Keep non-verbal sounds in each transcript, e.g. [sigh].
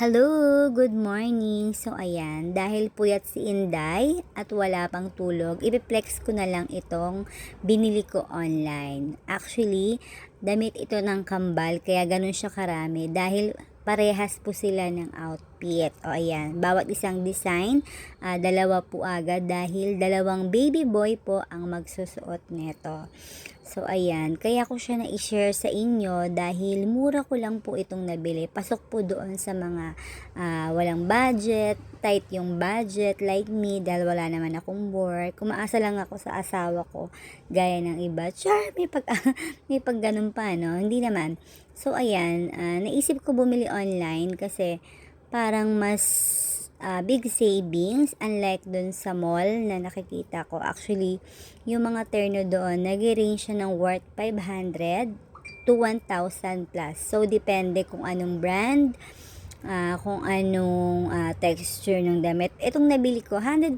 Hello! Good morning! So, ayan, dahil puyat si Inday at wala pang tulog, ipiplex ko na lang itong binili ko online. Actually, damit ito ng kambal, kaya ganun siya karami dahil parehas po sila ng outfit. O, ayan, bawat isang design, ah, dalawa po agad dahil dalawang baby boy po ang magsusuot nito. So, ayan. Kaya ko siya na-share sa inyo dahil mura ko lang po itong nabili. Pasok po doon sa mga ah, walang budget, tight yung budget like me dahil wala naman akong work. Kumaasa lang ako sa asawa ko gaya ng iba. Char, may pag, [laughs] may pag ganun pa, no? Hindi naman. So, ayan. ah, naisip ko bumili online kasi parang mas ah, big savings unlike dun sa mall na nakikita ko. Actually, yung mga terno doon, nag-range siya ng worth 500 to 1,000 plus. So, depende kung anong brand, ah, kung anong ah, texture ng damit. Itong nabili ko, 100%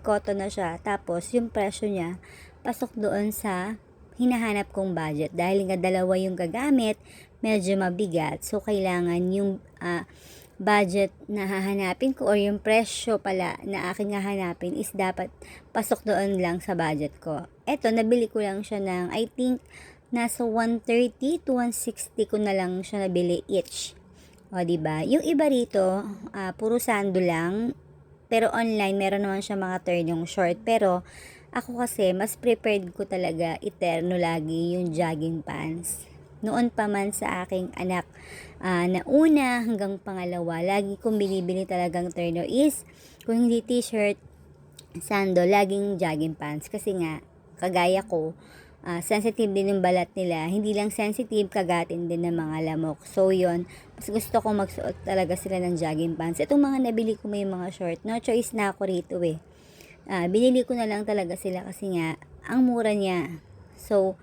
cotton na siya. Tapos, yung presyo niya, pasok doon sa hinahanap kong budget. Dahil nga dalawa yung gagamit, medyo mabigat. So, kailangan yung ah, budget na hahanapin ko or yung presyo pala na aking hahanapin is dapat pasok doon lang sa budget ko. Eto, nabili ko lang siya ng, I think, nasa 130 to 160 ko na lang siya nabili each. O, di ba? Yung iba rito, ah, puro sando lang. Pero online, meron naman siya mga turnong short. Pero, ako kasi, mas prepared ko talaga eterno lagi yung jogging pants. Noon pa man sa aking anak ah, na una hanggang pangalawa, lagi kong binibili talagang turno is, kung hindi t-shirt, sando, laging jogging pants. Kasi nga, kagaya ko, ah, sensitive din yung balat nila. Hindi lang sensitive, kagatin din ng mga lamok. So, yon mas gusto ko magsuot talaga sila ng jogging pants. Itong mga nabili ko may mga short, no choice na ako rito eh. Ah, binili ko na lang talaga sila kasi nga, ang mura niya. So,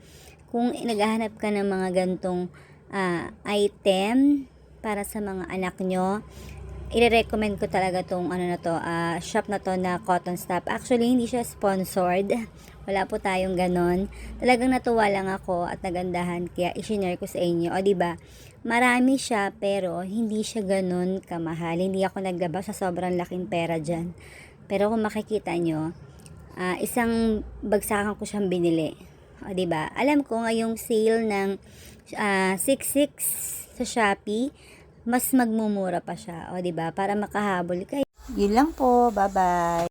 kung naghahanap ka ng mga gantong ah, item para sa mga anak nyo, i-recommend ko talaga tong ano na to, ah, shop na to na Cotton Stop. Actually, hindi siya sponsored. [laughs] Wala po tayong ganon. Talagang natuwa lang ako at nagandahan kaya i-share ko sa inyo. O, ba? Marami siya pero hindi siya ganon kamahal. Hindi ako naglaba sa sobrang laking pera dyan. Pero kung makikita nyo, ah, isang bagsakan ko siyang binili. O, ba? Alam ko ngayong sale ng ah, 66 sa Shopee, mas magmumura pa siya. O, ba? Para makahabol kayo. Yun lang po. Bye-bye.